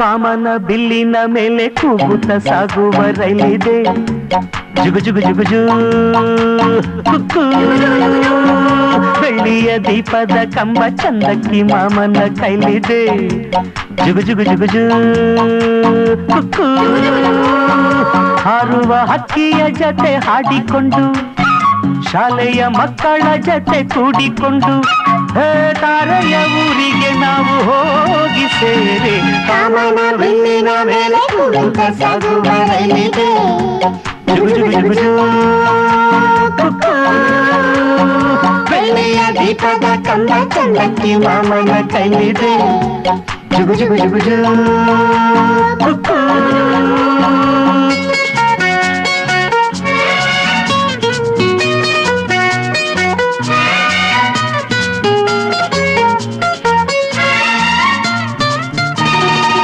ಕಾಮನ ಬಿಲ್ಲಿನ ಮೇಲೆ ಕೂಗುತ್ತ ಸಾಗುವ ರೈಲಿದೆ ಜುಗು ಜುಗು ಜುಗು, ಜೂ. ಬೆಳ್ಳಿಯ ದೀಪದ ಕಂಬ ಚಂದಕ್ಕಿ ಮಾಮನ ಕೈಲಿದೆ ಜುಗು ಜುಗು ಜುಗು, ಜೂ. ಹಾರುವ ಹಕ್ಕಿಯ ಜತೆ ಹಾಡಿಕೊಂಡು, ಶಾಲೆಯ ಮಕ್ಕಳ ಜತೆ ಕೂಡಿಕೊಂಡು, ಹೇ ಸೇರಿ ಕಾಮನ ಬಿಲ್ಲಿನ ಮೇಲೆ ಕುಳಿತ ಸಾಗುವ ರೈಲಿದೆ ಜುಗು ಜುಗು ಜುಗು ಜೂ ಕುಕ್ಕು. ಬೆಳ್ಳಿಯ ದೀಪದ ಕಂಬ ಚಂದಕ್ಕಿ ಮಾಮನ ಕೈಲಿದೆ ಜುಗು ಜುಗು ಜುಗು ಜೂ ಕುಕ್ಕು.